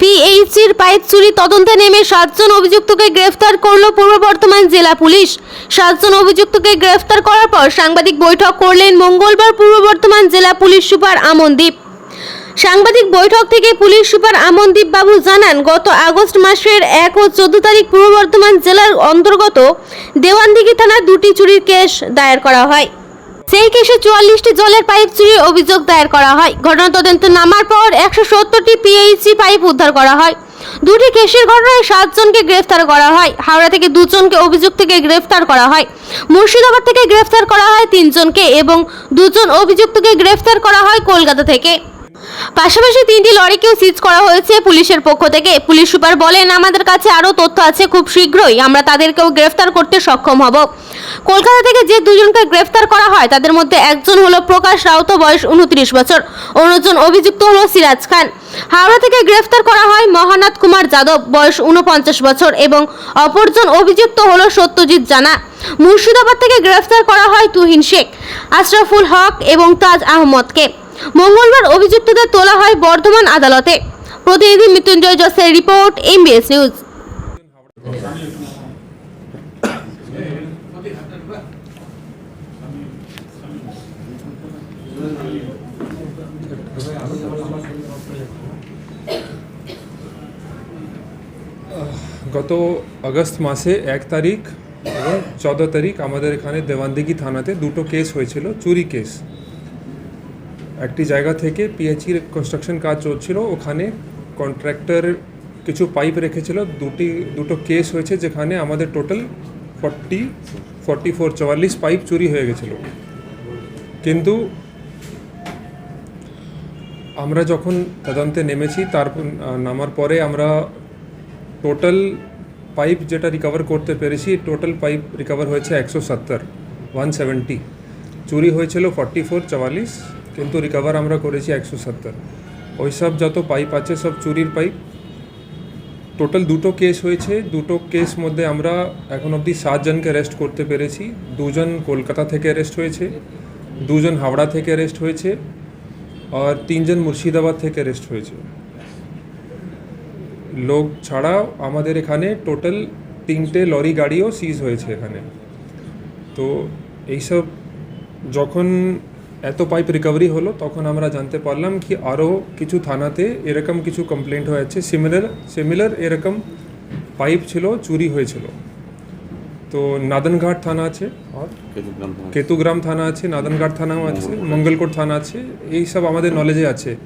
পিএইচির pipe চুরি তদন্তে নেমে সাতজন অভিযুক্তকে গ্রেফতার করল পূর্ব বর্ধমান জেলা পুলিশ। সাতজন অভিযুক্তকে গ্রেফতার করার পর সাংবাদিক বৈঠক করলেন মঙ্গলবার পূর্ব বর্ধমান জেলা পুলিশ সুপার আমনদীপ। সাংবাদিক বৈঠক থেকে পুলিশ সুপার আমনদীপ বাবু জানান, গত আগস্ট মাসের এক ও চোদ্দ তারিখ পূর্ব বর্ধমান জেলার অন্তর্গত দেওয়ানদিঘি থানায় দুটি চুরির কেস দায়ের করা হয়। সেই কেসে চুয়াল্লিশটি জলের পাইপ চুরির অভিযোগ দায়ের করা হয়। ঘটনা তদন্ত নামার পর একশো সত্তরটি পিএইচি পাইপ উদ্ধার করা হয়। দুটি কেসের ঘটনায় সাতজনকে গ্রেফতার করা হয়। হাওড়া থেকে দুজনকে অভিযুক্ত থেকে গ্রেফতার করা হয়। মুর্শিদাবাদ থেকে গ্রেফতার করা হয় তিনজনকে এবং দুজন অভিযুক্তকে গ্রেফতার করা হয় কলকাতা থেকে। পাশাপাশি তিনটি লরিকেও সিজ করা হয়েছে পুলিশের পক্ষ থেকে। পুলিশ সুপার বলেন, আমাদের কাছে আরও তথ্য আছে খুব শীঘ্রই। আমরা তাদেরকেও গ্রেফতার করতে সক্ষম হব। কলকাতা থেকে যে দুজনকে গ্রেফতার করা হয়, তাদের মধ্যে একজন হলো প্রকাশ রাউত, বয়স উনত্রিশ বছর। অন্যজন অভিযুক্ত হলো সিরাজ খান। হাওড়া থেকে গ্রেফতার করা হয় মহানাথ কুমার যাদব, বয়স উনপঞ্চাশ বছর, এবং অপরজন অভিযুক্ত হলো সত্যজিৎ জানা। মুর্শিদাবাদ থেকে গ্রেফতার করা হয় তুহিন শেখ, আশরাফুল হক এবং তাজ আহমদকে। মঙ্গলবার অভিযুক্তদের তোলা হয় বর্ধমান আদালতে। প্রতিনিধি মৃত্যুঞ্জয় জসের রিপোর্ট, এমবিএস নিউজ। গত আগস্ট মাসে এক তারিখ এবং চোদ্দ তারিখ আমাদের এখানে দেওয়ানদিঘি থানাতে দুটো কেস হয়েছিল, চুরি কেস। একটি জায়গা থেকে পিএইচির কনস্ট্রাকশন কাজ চলছিল। ওখানে কন্ট্রাক্টর কিছু পাইপ রেখেছিল। দুটি, দুটো কেস হয়েছে যেখানে আমাদের টোটাল ফর্টি ফর্টি ফোর চুয়াল্লিশ পাইপ চুরি হয়ে গেছিল। কিন্তু আমরা যখন তদন্তে নেমেছি, তার নামার পরে আমরা টোটাল পাইপ যেটা রিকভার করতে পেরেছি টোটাল পাইপ রিকভার হয়েছে একশো সত্তর ওয়ান সেভেন্টি চুরি হয়েছিল ফর্টি ফোর চুয়াল্লিশ কিন্তু রিকভার আমরা করেছি একশো সত্তর। ওই সব যত পাইপ আছে, সব চুরির পাইপ টোটাল দুটো কেস হয়েছে। দুটো কেস মধ্যে আমরা এখন অবধি সাতজনকে অ্যারেস্ট করতে পেরেছি। দুজন কলকাতা থেকে অ্যারেস্ট হয়েছে। দুজন হাওড়া থেকে অ্যারেস্ট হয়েছে। আর তিনজন মুর্শিদাবাদ থেকে অ্যারেস্ট হয়েছে। লোক ছাড়া আমাদের এখানে টোটাল তিনটে লরি গাড়িও সিজ হয়েছে এখানে। তো এইসব যখন এত পাইপ রিকভারি হলো তখন আমরা জানতে পারলাম কি আরও কিছু থানাতে এরকম কিছু কমপ্লেন্ট হয়েছে। সিমিলার সিমিলার এরকম পাইপ ছিল চুরি হয়েছিল। তো নাদনঘাট থানা আছে আর কেতুগ্রাম থানা কেতুগ্রাম থানা আছে নাদনঘাট থানাও আছে মঙ্গলকোট। থানা আছে এই সব আমাদের নলেজে আছে।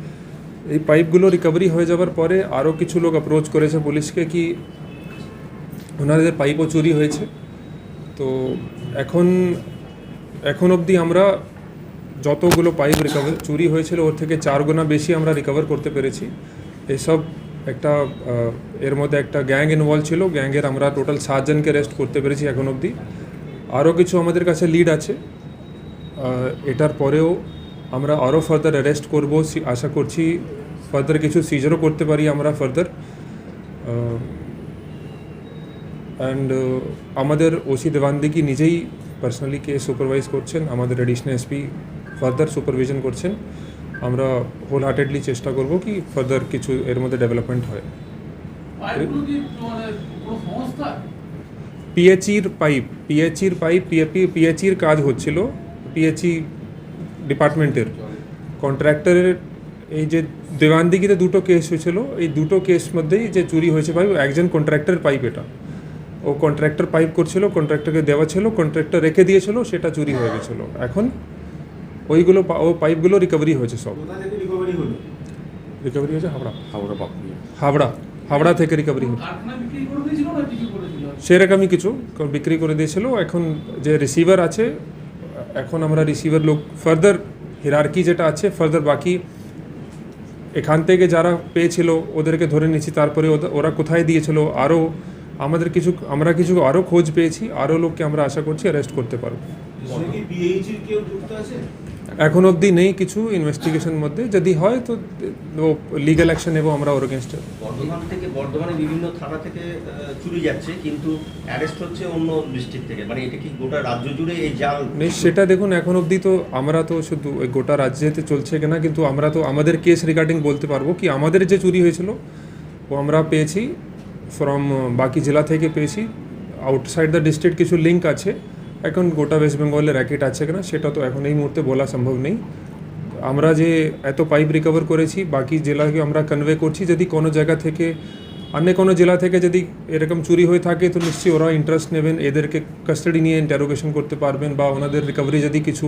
এই পাইপগুলো রিকভারি হয়ে যাওয়ার পরে আরও কিছু লোক অ্যাপ্রোচ করেছে পুলিশকে কি ওনাদের পাইপও চুরি হয়েছে। তো এখন এখন অবধি আমরা যতগুলো পাইপ রিকভার চুরি হয়েছিল, ওর থেকে চার গুণা বেশি আমরা রিকভার করতে পেরেছি। এসব একটা এর মধ্যে একটা গ্যাং ইনভলভ ছিল। গ্যাংয়ের আমরা টোটাল সাতজনকে রেস্ট করতে পেরেছি এখন অবধি। আরও কিছু আমাদের কাছে লিড আছে। এটার পরেও আমরা আরও ফার্দার অ্যারেস্ট করব। আশা করছি ফার্দার কিছু সিজারও করতে পারি আমরা ফার্দার অ্যান্ড আমাদের ওসি দেওয়ানদিকি নিজেই পার্সোনালি কেস সুপারভাইজ করছেন। আমাদের এডিশনাল এসপি ফার্দার সুপারভিশন করছেন আমরা হোল হার্টেডলি চেষ্টা করব কি ফার্দার কিছু এর মধ্যে ডেভেলপমেন্ট হয়। সংস্থা? পাইপ পিএইচির পাইপ পিএপি পিএইচির কাজ হচ্ছিল পিএইচি ডিপার্টমেন্টের কন্ট্রাক্টরের এই যে দেওয়ানদিগিতে দুটো কেস হয়েছিল এই দুটো কেস মধ্যেই যে চুরি হয়েছে পাইপ একজন কন্ট্রাক্টর পাইপ এটা। ও কন্ট্রাক্টর পাইপ করছিল কন্ট্রাক্টরকে দেওয়া ছিল কন্ট্রাক্টর রেখে দিয়েছিল সেটা চুরি হয়ে গেছিল। এখন ওইগুলো পা- ও পাইপগুলো রিকভারি হয়েছে সব। রিকভারি হয়েছে হাওড়া। হাওড়া হাওড়া। হাওড়া থেকে রিকভারি হয়েছে। সেরকমই কিছু। বিক্রি করে দিয়েছিল। এখন যে রিসিভার আছে এখন আমরা রিসিভার লোক ফার্দার হিরার্কি যেটা আছে ফার্দার বাকি এখান থেকে যারা পেয়েছিল ওদেরকে ধরে নিয়েছি। তারপরে ওরা কোথায় দিয়েছিল? আরও আমাদের কিছু আমরা কিছু আরও খোঁজ পেয়েছি। আরও লোককে আমরা আশা করছি অ্যারেস্ট করতে পারব। এখন অবধি নেই কিছু ইনভেস্টিগেশন মধ্যে। যদি হয় তো ও লিগ্যাল অ্যাকশন নেব আমরা ওর এগেনস্টে বর্ধমান থেকে বর্ধমানে বিভিন্ন থানা থেকে চুরি যাচ্ছে কিন্তু অ্যারেস্ট হচ্ছে অন্য ডিস্ট্রিক্ট থেকে। মানে এটা কি গোটা রাজ্য জুড়ে এই জাল? নেই সেটা দেখুন এখন অবধি তো আমরা তো শুধু ওই গোটা রাজ্যেতে চলছে কিনা কিন্তু আমরা তো আমাদের কেস রিগার্ডিং বলতে পারব কি আমাদের যে চুরি হয়েছিল ও আমরা পেয়েছি ফ্রম বাকি জেলা থেকে পেয়েছি। আউটসাইড দ্য ডিস্ট্রিক্ট কিছু লিঙ্ক আছে। এখন গোটা ওয়েস্ট বেঙ্গলে র্যাকেট আছে কিনা, সেটা তো এখন এই মুহূর্তে বলা সম্ভব নেই। আমরা যে এত পাইপ রিকভার করেছি, বাকি জেলাকে আমরা কনভে করছি, যদি কোনো জায়গা থেকে, অন্য কোনো জেলা থেকে যদি এরকম চুরি হয়ে থাকে, তো নিশ্চয়ই ওরা ইন্টারেস্ট নেবেন, এদেরকে কাস্টাডি নিয়ে ইন্টারোগেশন করতে পারবেন, বা ওনাদের রিকভারি যদি কিছু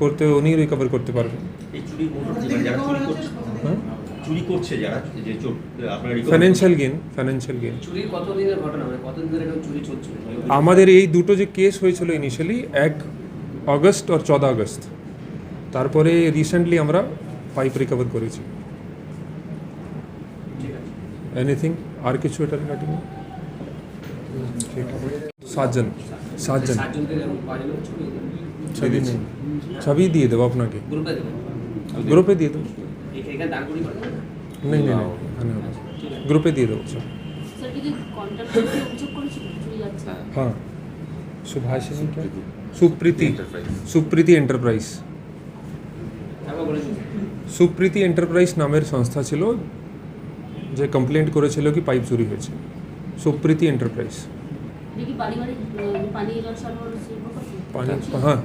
করতে, উনি রিকভার করতে পারবেন। চুরি করছে যারা যে আপনার ফাইন্যান্সিয়াল গেন ফাইন্যান্সিয়াল গেন চুরির কতদিনের ঘটনা? মানে কতদিন ধরে চুরি চলছিল আমাদের এই দুটো যে কেস হয়েছিল ইনিশিয়ালি এক অগস্ট আর চৌদা আগস্ট তারপরে রিসেন্টলি আমরা পাইপ রিকভার করেছি। এনিথিং আর কিছু এটা রিগার্ডিং সাতজন। সাতজন। ছবি ছবি নেই ছবি দিয়ে দেবো আপনাকে। গ্রুপে দিয়ে দেবো। এখানে দাঁড় করি আচ্ছা, গ্রুপে দিয়ে দেবো স্যার হ্যাঁ। সুভাষ সুপ্রীতি। সুপ্রীতি। এন্টারপ্রাইজ সুপ্রীতি এন্টারপ্রাইজ নামের সংস্থা ছিল যে কমপ্লেন্ট করেছিল কি পাইপ চুরি হয়েছে। সুপ্রীতি এন্টারপ্রাইজ পানি হ্যাঁ।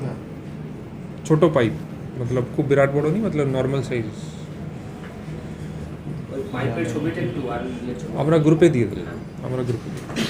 ছোট পাইপ মতলব খুব বিরাট বড় নি মতলব নর্মাল সাইজ আমরা গ্রুপে দিয়ে দিলাম আমরা গ্রুপে দিয়ে।